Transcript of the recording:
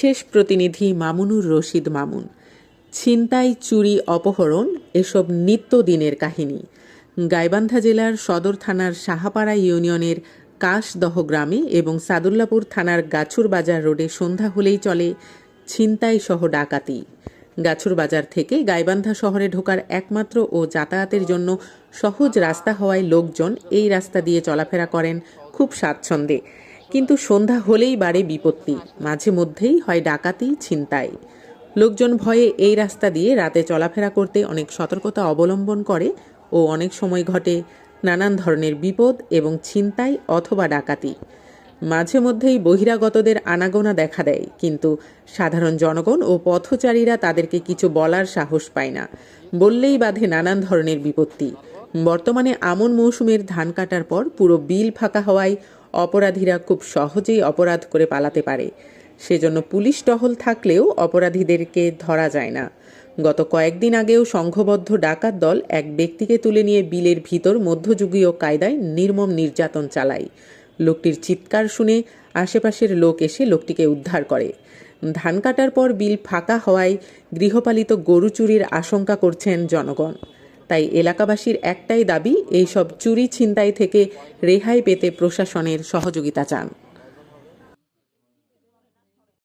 বিশেষ প্রতিনিধি মামুনুর রশিদ মামুন। ছিনতাই, চুরি, অপহরণ এসব নিত্যদিনের কাহিনী। গাইবান্ধা জেলার সদর থানার সাহাপাড়া ইউনিয়নের কাশদহ গ্রামে এবং সাদুল্লাপুর থানার গাছুর বাজার রোডে সন্ধ্যা হলেই চলে ছিনতাই সহ ডাকাতি। গাছুর বাজার থেকে গাইবান্ধা শহরে ঢোকার একমাত্র ও যাতায়াতের জন্য সহজ রাস্তা হওয়ায় লোকজন এই রাস্তা দিয়ে চলাফেরা করেন খুব স্বাচ্ছন্দ্যে। কিন্তু সন্ধ্যা হলেই বাড়ে বিপত্তি। মাঝে মধ্যেই হয় ডাকাতি, ছিনতাই। লোকজন ভয়ে এই রাস্তা দিয়ে রাতে চলাফেরা করতে অনেক সতর্কতা অবলম্বন করে ও অনেক সময় ঘটে নানান ধরনের বিপদ এবং ছিনতাই অথবা ডাকাতি। মাঝে মধ্যেই বহিরাগতদের আনাগোনা দেখা দেয়, কিন্তু সাধারণ জনগণ ও পথচারীরা তাদেরকে কিছু বলার সাহস পায় না। বললেই বাধে নানান ধরনের বিপত্তি। বর্তমানে আমন মৌসুমের ধান কাটার পর পুরো বিল ফাঁকা হওয়ায় অপরাধীরা খুব সহজেই অপরাধ করে পালাতে পারে। সেজন্য পুলিশ টহল থাকলেও অপরাধীদেরকে ধরা যায় না। গত কয়েকদিন আগেও সংঘবদ্ধ ডাকাত দল এক ব্যক্তিকে তুলে নিয়ে বিলের ভিতর মধ্যযুগীয় কায়দায় নির্মম নির্যাতন চালায়। লোকটির চিৎকার শুনে আশেপাশের লোক এসে লোকটিকে উদ্ধার করে। ধান কাটার পর বিল ফাঁকা হওয়ায় গৃহপালিত গরু চুরির আশঙ্কা করছেন জনগণ। তাই এলাকাবাসীর একটাই দাবি এইসব চুরি ছিনতাই থেকে রেহাই পেতে প্রশাসনের সহযোগিতা চান।